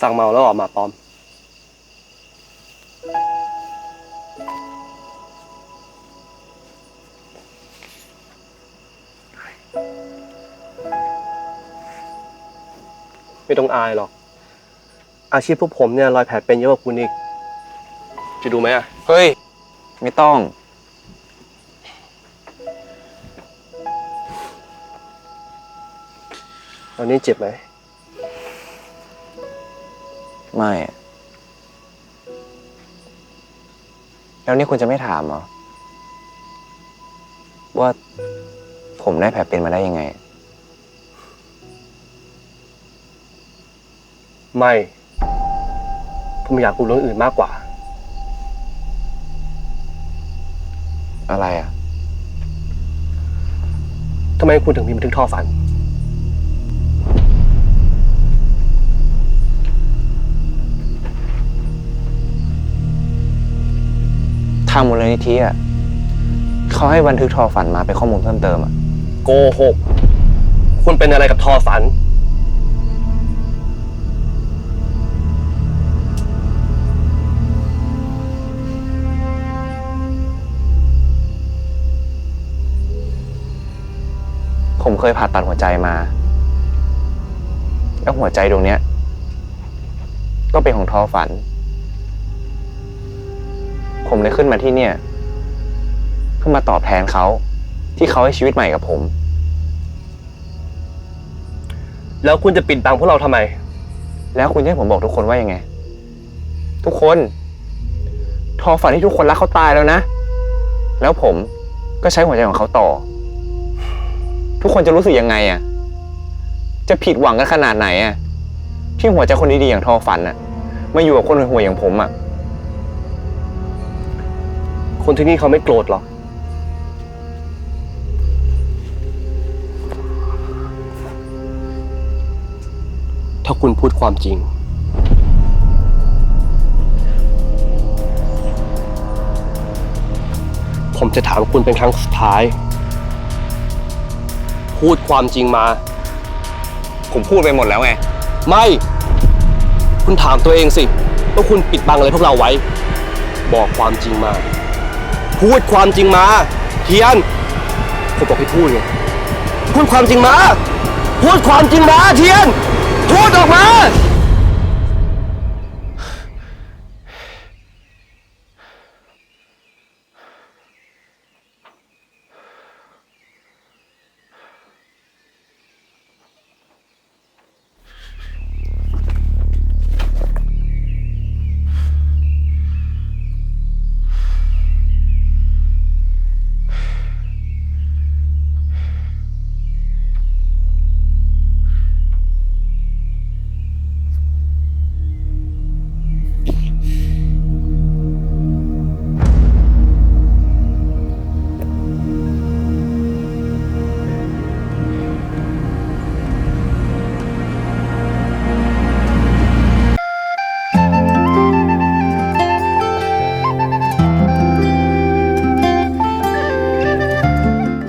สั่งเมาแล้วออกมาปลอม ไม่ต้องอายหรอก อาชีพพวกผมเนี่ยรอยแผลเป็นเยอะกว่าคุณอีก จะดูไหมอะ เฮ้ย ไม่ต้อง ตอนนี้เจ็บไหม ไม่อะแล้วนี่คุณจะไม่ถามเหรอ ว่าผมได้แผลเป็นมาได้ยังไง ไม่ ผมอยากรู้เรื่องอื่นมากกว่า อะไรอะ ทำไมคุณถึงมีบันทึกท่อฝัน ทางมูลนิธิอะเขาให้บันทึกทอฝันมาเป็นข้อมูลเพิ่มเติมอะโกหก คุณเป็นอะไรกับทอฝัน ผมเคยผ่าตัดหัวใจมา แล้วหัวใจดวงเนี้ย ก็เป็นของทอฝัน ผมเลยขึ้นมาที่เนี่ย เพื่อมาตอบแทนเขา ที่เขาให้ชีวิตใหม่กับผม แล้วคุณจะปิดบังพวกเราทำไม แล้วคุณจะให้ผมบอกทุกคนว่ายังไง ทุกคน ทอฝันที่ทุกคนรักเขาตายแล้วนะ แล้วผมก็ใช้หัวใจของเขาต่อ ทุกคนจะรู้สึกยังไงอะ จะผิดหวังกันขนาดไหนอะที่หัวใจคนดีๆอย่างทอฝันอะมาอยู่กับคนห่วยๆอย่างผมอะ คนที่นี่เขาไม่โกรธหรอก ถ้าคุณพูดความจริง ผมจะถามคุณเป็นครั้งสุดท้าย พูดความจริงมา ผมพูดไปหมดแล้วไง ไม่ คุณถามตัวเองสิว่าคุณปิดบังอะไรพวกเราไว้ บอกความจริงมา พูดความจริงมาเทียนผมบอกให้พูดไงพูดความจริงมา พูดความจริงมาเทียน พูดออกมา